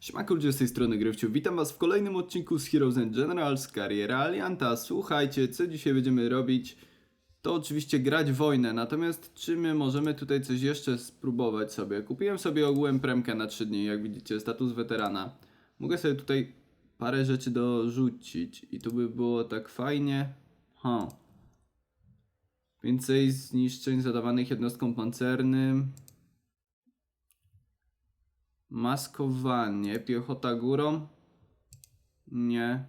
Siemanko ludzie z tej strony Grywciu, witam was w kolejnym odcinku z Heroes and Generals Kariera Alianta. Słuchajcie, co dzisiaj będziemy robić? To oczywiście grać wojnę, natomiast czy my możemy tutaj coś jeszcze spróbować sobie? Kupiłem sobie ogółem premkę na 3 dni, jak widzicie, status weterana. Mogę sobie tutaj parę rzeczy dorzucić i tu by było tak fajnie. Ha. Więcej zniszczeń zadawanych jednostkom pancernym. Maskowanie, piechota górą? Nie.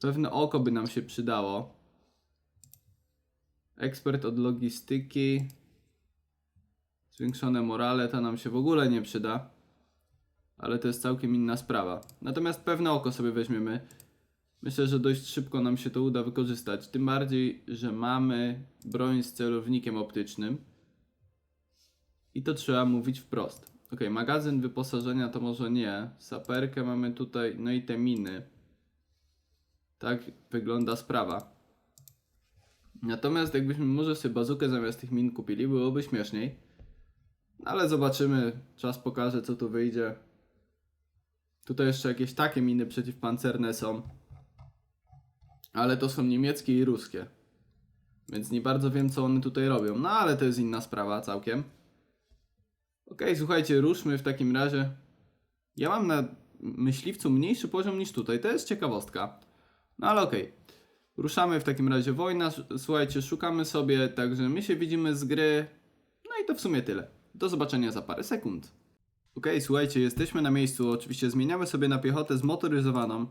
Pewne oko by nam się przydało. Ekspert od logistyki. Zwiększone morale to nam się w ogóle nie przyda. Ale to jest całkiem inna sprawa. Natomiast pewne oko sobie weźmiemy. Myślę, że dość szybko nam się to uda wykorzystać. Tym bardziej, że mamy broń z celownikiem optycznym. I to trzeba mówić wprost. Ok, magazyn wyposażenia to może nie. Saperkę mamy tutaj, no i te miny. Tak wygląda sprawa. Natomiast jakbyśmy może sobie bazukę zamiast tych min kupili, byłoby śmieszniej. Ale zobaczymy, czas pokaże co tu wyjdzie. Tutaj jeszcze jakieś takie miny przeciwpancerne są. Ale to są niemieckie i ruskie. Więc nie bardzo wiem co one tutaj robią. No ale to jest inna sprawa całkiem. Okej, słuchajcie, ruszmy w takim razie. Ja mam na myśliwcu mniejszy poziom niż tutaj. To jest ciekawostka. No ale okej. Ruszamy w takim razie wojna. Słuchajcie, szukamy sobie, także my się widzimy z gry. No i to w sumie tyle. Do zobaczenia za parę sekund. Okej, słuchajcie, jesteśmy na miejscu. Oczywiście zmieniamy sobie na piechotę zmotoryzowaną.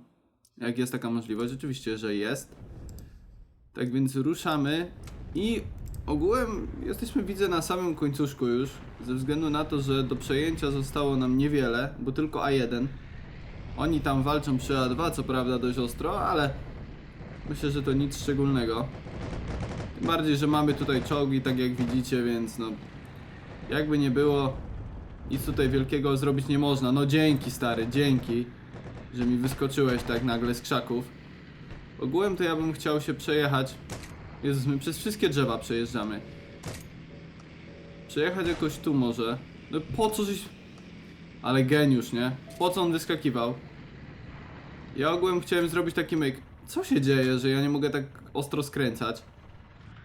Jak jest taka możliwość, oczywiście, że jest. Tak więc ruszamy i ogółem jesteśmy widzę na samym końcuszku już, ze względu na to, że do przejęcia zostało nam niewiele, bo tylko A1. Oni tam walczą przy A2, co prawda dość ostro, ale myślę, że to nic szczególnego. Tym bardziej, że mamy tutaj czołgi, tak jak widzicie, więc no jakby nie było, nic tutaj wielkiego zrobić nie można. No dzięki stary, dzięki, że mi wyskoczyłeś tak nagle z krzaków. Ogółem to ja bym chciał się przejechać. Jezus, my przez wszystkie drzewa przejeżdżamy. Przejechać jakoś tu może. No po co żeś... Ale geniusz, nie? Po co on wyskakiwał? Ja ogółem chciałem zrobić taki myk. Co się dzieje, że ja nie mogę tak ostro skręcać?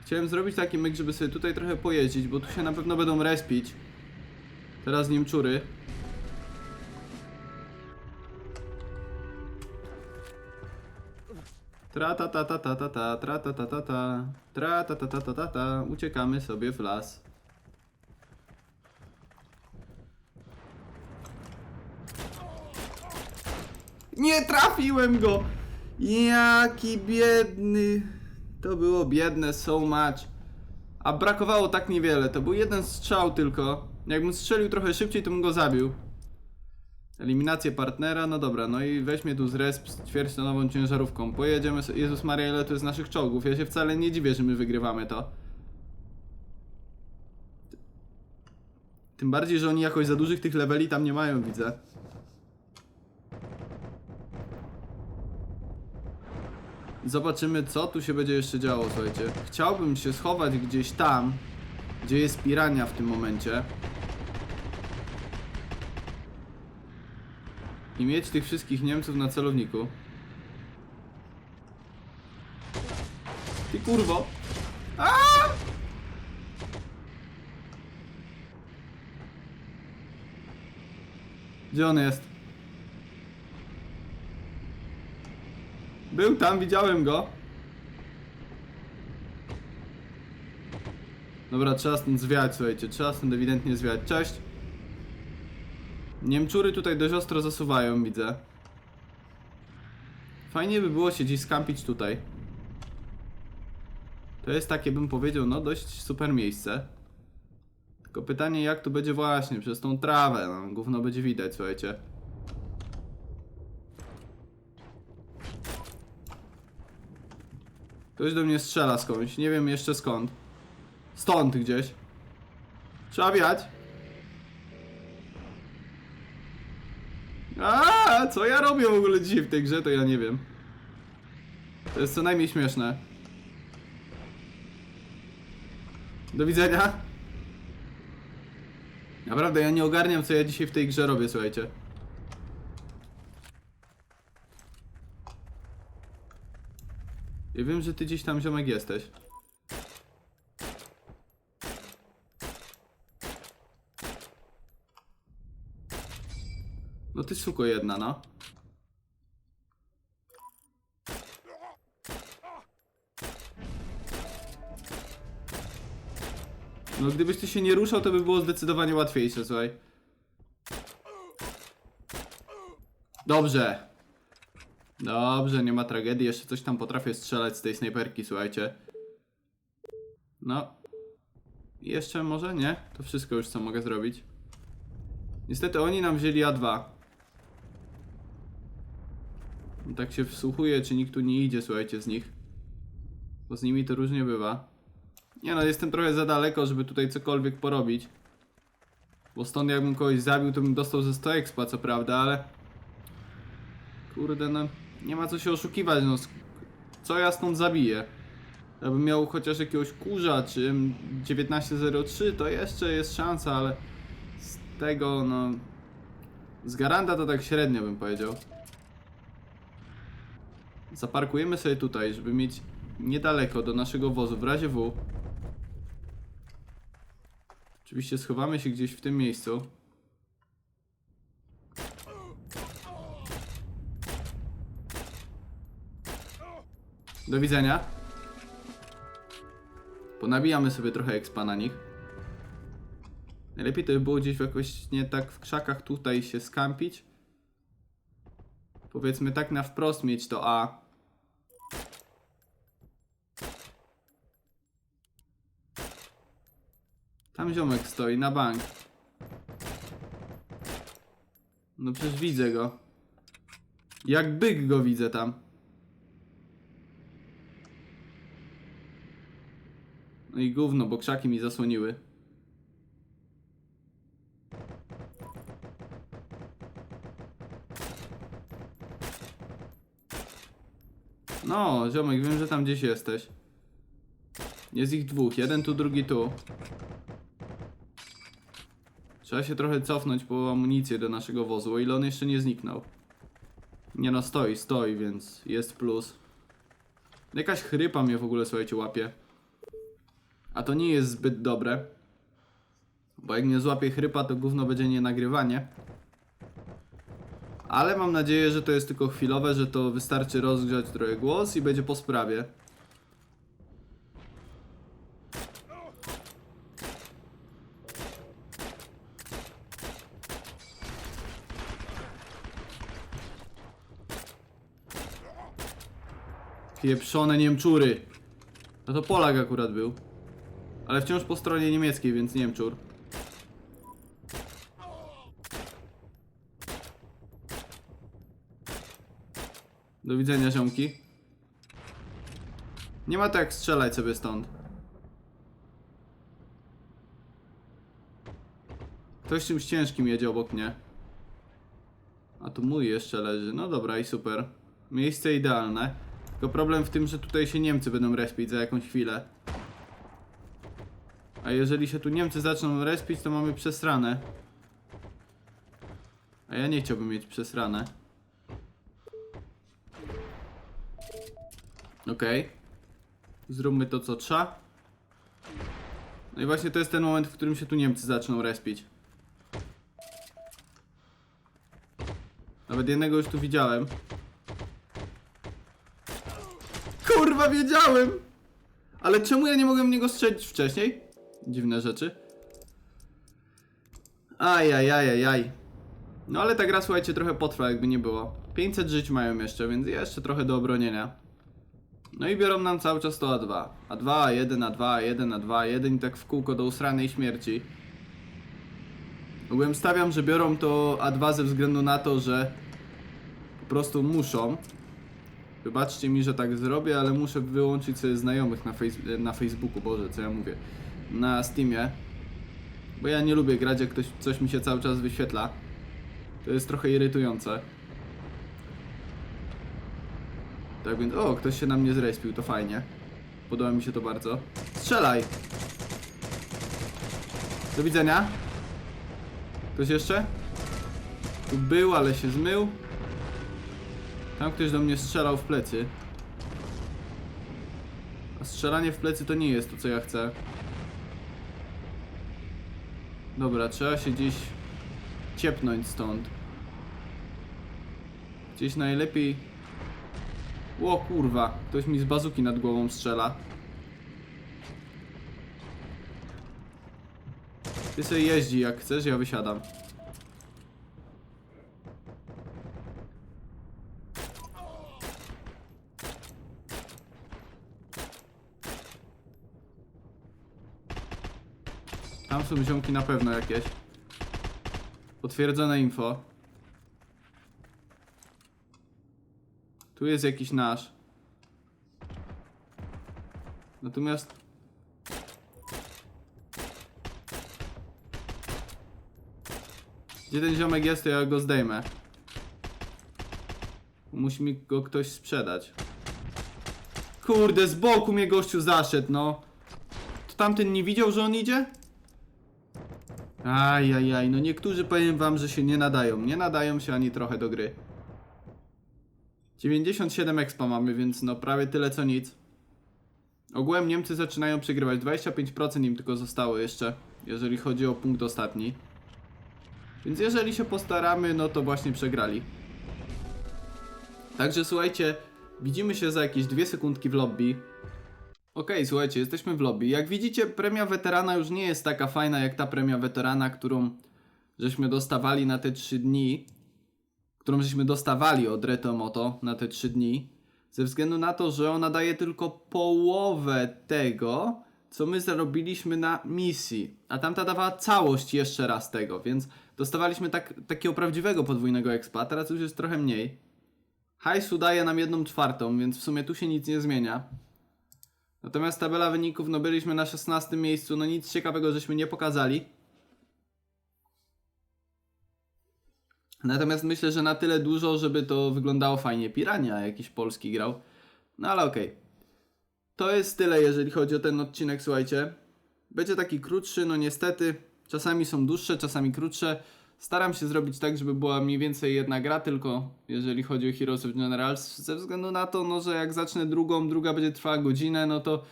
Chciałem zrobić taki myk, żeby sobie tutaj trochę pojeździć, bo tu się na pewno będą respić. Teraz Niemczury. Tra ta ta ta ta ta ta tra ta ta ta ta tra ta ta ta ta ta ta uciekamy sobie w las. Nie trafiłem go! Jaki biedny. To było biedne so much. A brakowało tak niewiele. To był jeden strzał tylko. Jakbym strzelił trochę szybciej, to bym go zabił. Eliminację partnera, no dobra, no i weźmie tu z resp z ćwierćtonową ciężarówką. Pojedziemy, Jezus Maria, ile to jest naszych czołgów. Ja się wcale nie dziwię, że my wygrywamy to. Tym bardziej, że oni jakoś za dużych tych leveli tam nie mają, widzę. Zobaczymy, co tu się będzie jeszcze działo, słuchajcie. Chciałbym się schować gdzieś tam, gdzie jest pirania w tym momencie. I mieć tych wszystkich Niemców na celowniku. Ty kurwo! Gdzie on jest? Był tam, widziałem go. Dobra, trzeba stąd zwiać, słuchajcie. Trzeba stąd ewidentnie zwiać. Cześć. Niemczury tutaj dość ostro zasuwają, widzę. Fajnie by było się gdzieś skampić tutaj. To jest takie, bym powiedział, no dość super miejsce. Tylko pytanie, jak tu będzie właśnie przez tą trawę. No, gówno będzie widać, słuchajcie. Ktoś do mnie strzela skądś, nie wiem jeszcze skąd. Stąd gdzieś. Trzeba wiać. A, co ja robię w ogóle dzisiaj w tej grze, to ja nie wiem. To jest co najmniej śmieszne. Do widzenia. Naprawdę, ja nie ogarniam, co ja dzisiaj w tej grze robię, słuchajcie. Ja wiem, że ty gdzieś tam ziomek jesteś. Ty suko jedna, no. No gdybyś ty się nie ruszał, to by było zdecydowanie łatwiejsze, słuchaj. Dobrze. Dobrze, nie ma tragedii. Jeszcze coś tam potrafię strzelać z tej snajperki, słuchajcie. No. Jeszcze może? Nie? To wszystko już, co mogę zrobić. Niestety oni nam wzięli A2. Tak się wsłuchuję, czy nikt tu nie idzie, słuchajcie, z nich. Bo z nimi to różnie bywa. Nie no, jestem trochę za daleko, żeby tutaj cokolwiek porobić. Bo stąd jakbym kogoś zabił, to bym dostał ze 100 expa, co prawda, ale... Kurde, no... Nie ma co się oszukiwać, no... Co ja stąd zabiję? Jakbym miał chociaż jakiegoś kurza, czy M1903, to jeszcze jest szansa, ale... Z tego, no... Z Garanda to tak średnio bym powiedział. Zaparkujemy sobie tutaj, żeby mieć niedaleko do naszego wozu, w razie W. Oczywiście schowamy się gdzieś w tym miejscu. Do widzenia. Ponabijamy sobie trochę expa na nich. Najlepiej to by było gdzieś jakoś nie tak w krzakach tutaj się skampić. Powiedzmy tak na wprost mieć to A. Tam ziomek stoi na bank. No przecież widzę go. Jak byk go widzę tam. No i gówno, bo krzaki mi zasłoniły. No, ziomek, wiem, że tam gdzieś jesteś. Jest ich dwóch, jeden tu, drugi tu. Trzeba się trochę cofnąć po amunicję do naszego wozu, o ile on jeszcze nie zniknął. Nie no, stoi, stoi, więc jest plus. Jakaś chrypa mnie w ogóle, słuchajcie, łapie. A to nie jest zbyt dobre. Bo jak nie złapie chrypa, to gówno będzie nie nagrywanie. Ale mam nadzieję, że to jest tylko chwilowe, że to wystarczy rozgrzać trochę głos i będzie po sprawie. Pieprzone Niemczury. No to Polak akurat był. Ale wciąż po stronie niemieckiej, więc Niemczur. Do widzenia, ziomki. Nie ma tak strzelać sobie stąd. Ktoś czymś ciężkim jedzie obok mnie. A tu mój jeszcze leży. No dobra i super. Miejsce idealne. Tylko problem w tym, że tutaj się Niemcy będą respić za jakąś chwilę. A jeżeli się tu Niemcy zaczną respić, to mamy przesranę. A ja nie chciałbym mieć przesranę. Okej. Zróbmy to co trzeba. No i właśnie to jest ten moment, w którym się tu Niemcy zaczną respić. Nawet jednego już tu widziałem. Wiedziałem! Ale czemu ja nie mogłem w niego strzelić wcześniej? Dziwne rzeczy. Ajajajajaj. No ale ta gra, słuchajcie, trochę potrwa, jakby nie było. 500 żyć mają jeszcze, więc jeszcze trochę do obronienia. No i biorą nam cały czas to A2. A2, A1, A2, A1, A2, A1 i tak w kółko do usranej śmierci. Ogółem stawiam, że biorą to A2 ze względu na to, że po prostu muszą. Wybaczcie mi, że tak zrobię, ale muszę wyłączyć sobie znajomych na, na Facebooku, Boże, co ja mówię, na Steamie. Bo ja nie lubię grać, jak ktoś, coś mi się cały czas wyświetla. To jest trochę irytujące. Tak więc, o, ktoś się na mnie zrespił, to fajnie. Podoba mi się to bardzo. Strzelaj! Do widzenia. Ktoś jeszcze? Tu był, ale się zmył. Tam ktoś do mnie strzelał w plecy. A strzelanie w plecy to nie jest to, co ja chcę. Dobra, trzeba się gdzieś ciepnąć stąd. Gdzieś najlepiej... Ło kurwa, ktoś mi z bazuki nad głową strzela. Ty sobie jeździ jak chcesz, ja wysiadam. Tam są ziomki na pewno jakieś. Potwierdzone info. Tu jest jakiś nasz. Natomiast... Gdzie ten ziomek jest, to ja go zdejmę. Musi mi go ktoś sprzedać. Kurde, z boku mnie gościu zaszedł, no. To tamten nie widział, że on idzie? Ajajaj, no niektórzy powiem wam, że się nie nadają. Nie nadają się ani trochę do gry. 97 expa mamy, więc no prawie tyle co nic. Ogółem Niemcy zaczynają przegrywać. 25% im tylko zostało jeszcze, jeżeli chodzi o punkt ostatni. Więc jeżeli się postaramy, no to właśnie przegrali. Także słuchajcie, widzimy się za jakieś dwie sekundki w lobby. Okej, słuchajcie, jesteśmy w lobby. Jak widzicie, premia weterana już nie jest taka fajna jak ta premia weterana, którą żeśmy dostawali na te 3 dni. Którą żeśmy dostawali od Retomoto na te 3 dni. Ze względu na to, że ona daje tylko połowę tego, co my zarobiliśmy na misji. A tamta dawała całość jeszcze raz tego, więc dostawaliśmy tak, takiego prawdziwego podwójnego expa. Teraz już jest trochę mniej. Hajsu daje nam jedną czwartą, więc w sumie tu się nic nie zmienia. Natomiast tabela wyników, no byliśmy na 16 miejscu, no nic ciekawego żeśmy nie pokazali. Natomiast myślę, że na tyle dużo, żeby to wyglądało fajnie. Pirania jakiś polski grał. No ale okej. To jest tyle, jeżeli chodzi o ten odcinek, słuchajcie. Będzie taki krótszy, no niestety. Czasami są dłuższe, czasami krótsze. Staram się zrobić tak, żeby była mniej więcej jedna gra, tylko jeżeli chodzi o Heroes of Generals, ze względu na to, no, że jak zacznę drugą, druga będzie trwała godzinę, no to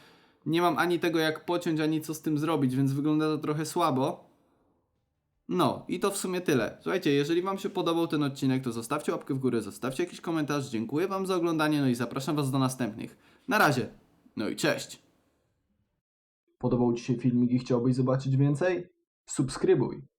nie mam ani tego jak pociąć, ani co z tym zrobić, więc wygląda to trochę słabo. No i to w sumie tyle. Słuchajcie, jeżeli Wam się podobał ten odcinek, to zostawcie łapkę w górę, zostawcie jakiś komentarz. Dziękuję Wam za oglądanie, no i zapraszam Was do następnych. Na razie. No i cześć. Podobał Ci się filmik i chciałbyś zobaczyć więcej? Subskrybuj.